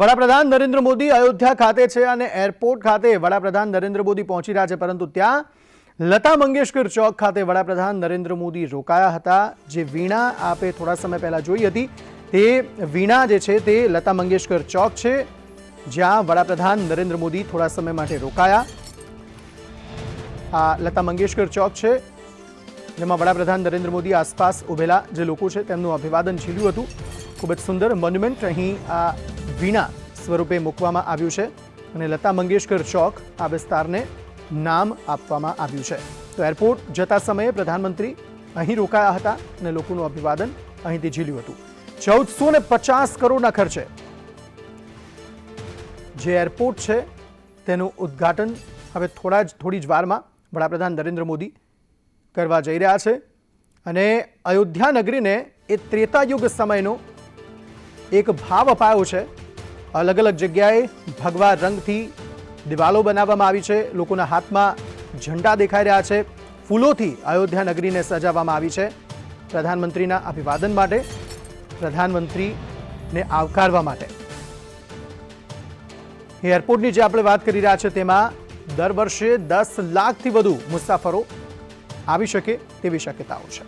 વડાપ્રધાન નરેન્દ્ર મોદી અયોધ્યા ખાતે છે અને એરપોર્ટ ખાતે વડાપ્રધાન નરેન્દ્ર મોદી પહોંચી રહ્યા છે. પરંતુ ત્યાં લતા મંગેશકર ચોક ખાતે વડાપ્રધાન નરેન્દ્ર મોદી રોકાયા હતા. જે વીણા આપે થોડા સમય પહેલાં જોઈ હતી. તે વીણા જે છે તે લતા મંગેશકર ચોક છે, જ્યાં વડાપ્રધાન નરેન્દ્ર મોદી થોડા સમય માટે રોકાયા. આ લતા મંગેશકર ચોક છે, જેમાં વડાપ્રધાન નરેન્દ્ર મોદી આસપાસ ઉભેલા જે લોકો છે તેમનું અભિવાદન ઝીલ્યું હતું. ખૂબ જ સુંદર મોન્યુમેન્ટ. અહીં આ વીણા સ્વરૂપે મૂકવામાં આવ્યું છે અને લતા મંગેશકર ચોક આ વિસ્તારને નામ આપવામાં આવ્યું છે. તો એરપોર્ટ જતા સમયે પ્રધાનમંત્રી અહીં રોકાયા હતા અને લોકોનું અભિવાદન અહીંથી ઝીલ્યું હતું. ચૌદસો ને પચાસ કરોડના ખર્ચે જે એરપોર્ટ છે તેનું ઉદ્ઘાટન હવે થોડા જ, થોડી જ વારમાં વડાપ્રધાન નરેન્દ્ર મોદી કરવા જઈ રહ્યા છે. અને અયોધ્યા નગરીને એ ત્રેતાયુગ સમયનો એક ભાવ અપાયો છે. અલગ અલગ જગ્યાએ ભગવા રંગથી દિવાલો બનાવવામાં આવી છે. લોકોના હાથમાં ઝંડા દેખાઈ રહ્યા છે. ફૂલોથી અયોધ્યા નગરીને સજાવવામાં આવી છે. પ્રધાનમંત્રીના અભિવાદન માટે, પ્રધાનમંત્રીને આવકારવા માટે. એરપોર્ટની જે આપણે વાત કરી રહ્યા છે, તેમાં દર વર્ષે દસ લાખથી વધુ મુસાફરો આવી શકે તેવી શક્યતાઓ છે.